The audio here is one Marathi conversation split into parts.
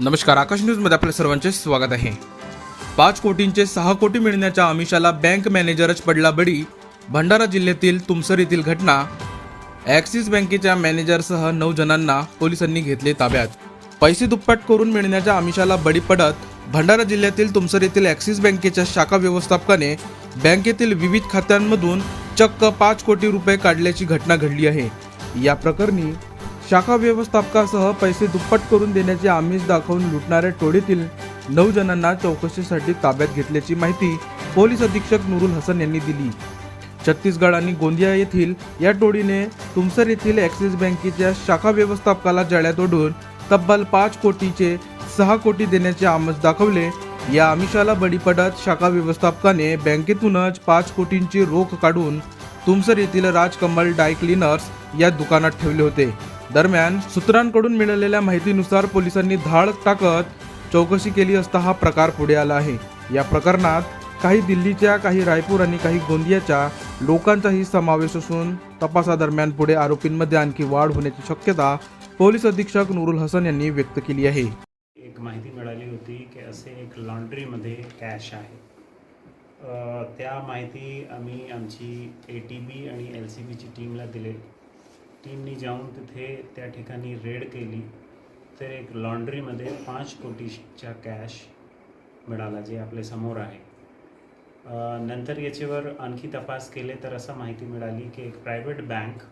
नमस्कार आकाश न्यूजमध्ये आपल्या सर्वांचे स्वागत आहे. पाच कोटींचे सहा कोटी मिळण्याच्या आमिषाला बँक मॅनेजरच पडला बडी भंडारा जिल्ह्यातील तुमसर येथील घटना ॲक्सिस बँकेच्या मॅनेजरसह नऊ जणांना पोलिसांनी घेतले ताब्यात. पैसे दुप्पट करून मिळण्याच्या आमिषाला बळी पडत भंडारा जिल्ह्यातील तुमसर येथील ॲक्सिस बँकेच्या शाखा व्यवस्थापकाने बँकेतील विविध खात्यांमधून चक्क पाच कोटी रुपये काढल्याची घटना घडली आहे. या प्रकरणी शाखा व्यवस्थापकासह पैसे दुप्पट करून देण्याचे आमिष दाखवून लुटणाऱ्या टोळीतील नऊ जणांना चौकशीसाठी ताब्यात घेतल्याची माहिती पोलीस अधीक्षक नुरुल हसन यांनी दिली. छत्तीसगड आणि गोंदिया येथील या टोळीने तुमसर येथील ॲक्सिस बँकेच्या शाखा व्यवस्थापकाला जळ्यात ओढून तब्बल पाच कोटीचे सहा कोटी देण्याचे आमिष दाखवले. या आमिषाला बळी पडत शाखा व्यवस्थापकाने बँकेतूनच पाच कोटींची रोख काढून तुमसर येथील राजकमल डाय क्लीनर्स या दुकानात ठेवले होते. दरम्यान सूत्रांकडून मिळालेल्या माहितीनुसार पोलिसांनी धाड टाकत चौकशी केली असता हा प्रकार पुढे आला आहे. या प्रकरणात काही दिल्लीच्या काही रायपूर आणि काही गोंदियाच्या लोकांचाही समावेश असून तपासादरम्यान पुढे आरोपींमध्ये आणखी वाढ होण्याची शक्यता पोलीस अधीक्षक नुरुल हसन यांनी व्यक्त केली आहे. एक माहिती मिळाली होती की असे एक लॉन्ड्रीमध्ये कॅश आहे. त्या माहिती आम्ही आमची ए टी बी आणि एल सी बीची टीमला दिले. टीमनी जाऊन तिथे त्या ठिकाणी रेड केली. तर एक लॉन्ड्रीमध्ये पाच कोटीच्या कॅश मिळाला जे आपल्यासमोर आहे. नंतर याच्यावर आणखी तपास केले तर असं माहिती मिळाली की एक प्रायव्हेट बँक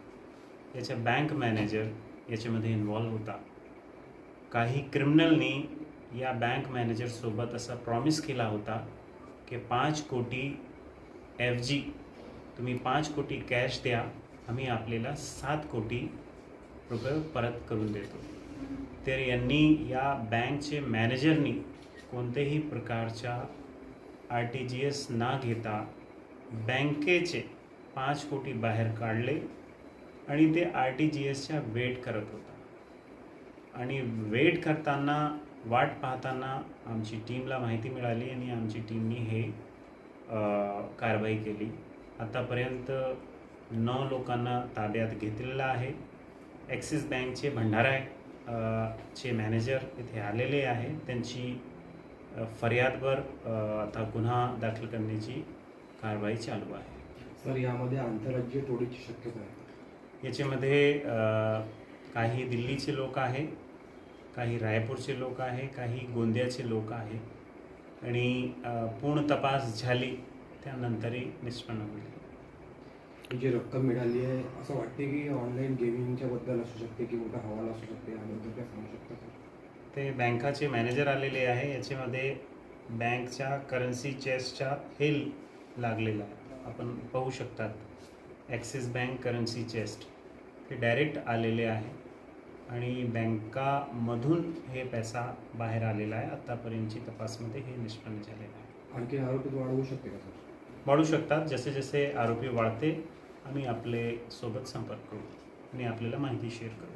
याच्या बँक मॅनेजर याच्यामध्ये इन्वॉल्व होता. काही क्रिमिनलनी या बँक मॅनेजरसोबत असा प्रॉमिस केला होता की पाच कोटी एफ जी तुम्ही पाच कोटी कॅश द्या आम्ही आपल्याला सात कोटी रुपये परत करून देतो. तर यांनी या बँकचे मॅनेजरनी कोणत्याही प्रकारच्या आर टी जी एस ना घेता बँकेचे पाच कोटी बाहेर काढले आणि ते आर टी जी एसच्या वेट करत होता. आणि वेट करताना वाट पाहताना आमची टीमला माहिती मिळाली आणि आमची टीमनी हे कारवाई केली. आतापर्यंत नऊ लोकांना ताब्यात घेतलेलं आहे. ॲक्सिस बँकचे भंडारा चे मॅनेजर इथे आलेले आहे. त्यांची फर्यादवर आता गुन्हा दाखल करण्याची कारवाई चालू आहे. सर यामध्ये आंतरराज्यीय टोळीची शक्यता आहे. याच्यामध्ये काही दिल्लीचे लोक आहे काही रायपूरचे लोक आहे काही गोंदियाचे लोक आहे. आणि पूर्ण तपास झाली त्यानंतरही निष्पन्न होईल. जी रक्कम मिळाली आहे असं वाटते की ऑनलाईन गेमिंगच्या बद्दल असू शकते की मोठा हवाला असू शकते याबद्दल काय सांगू शकता ते बँकाचे मॅनेजर आलेले आहे याच्यामध्ये बँकच्या करन्सी चेसच्या हेल लागलेला आहे. आपण पाहू शकतात ॲक्सिस बँक करन्सी चेस्ट हे डायरेक्ट आलेले आहे आणि बँकामधून हे पैसा बाहेर आलेला आहे. आत्तापर्यंतची तपासमध्ये हे निष्पन्न झालेलं आहे. आणखी आरोपी वाढवू शकते का सर? वाढू शकतात जसे जसे आरोपी वाढते आम्ही आपले सोबत संपर्क करू आणि आपल्याला माहिती शेअर करू.